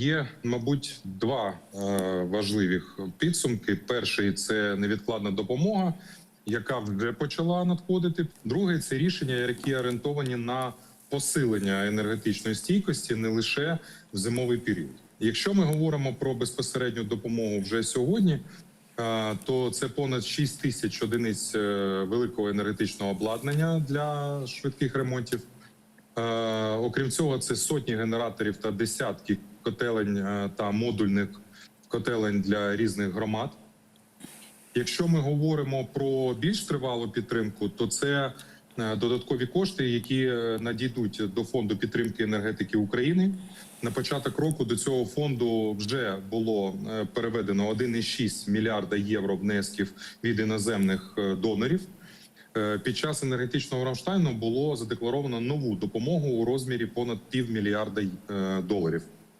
Є, мабуть, два е, важливих підсумки. Перший це невідкладна допомога, яка вже почала надходити. Другий це рішення, які орієнтовані на посилення енергетичної стійкості не лише в зимовий період. Якщо ми говоримо про безпосередню допомогу вже сьогодні, е, то це понад 6 тисяч одиниць е, великого енергетичного обладнання для швидких ремонтів. Е, Окрім цього, це сотні генераторів та десятки котелень е, та модульних котелень для різних громад. Якщо ми говоримо про більш тривалу підтримку, то це е, додаткові кошти, які надійдуть до фонду підтримки енергетики України. На початок року до цього фонду вже було переведено 1,6 мільярда євро внесків від іноземних донорів. Е, Під час енергетичного Рамштайну було задекларовано нову допомогу у розмірі понад півмільярда е, доларів.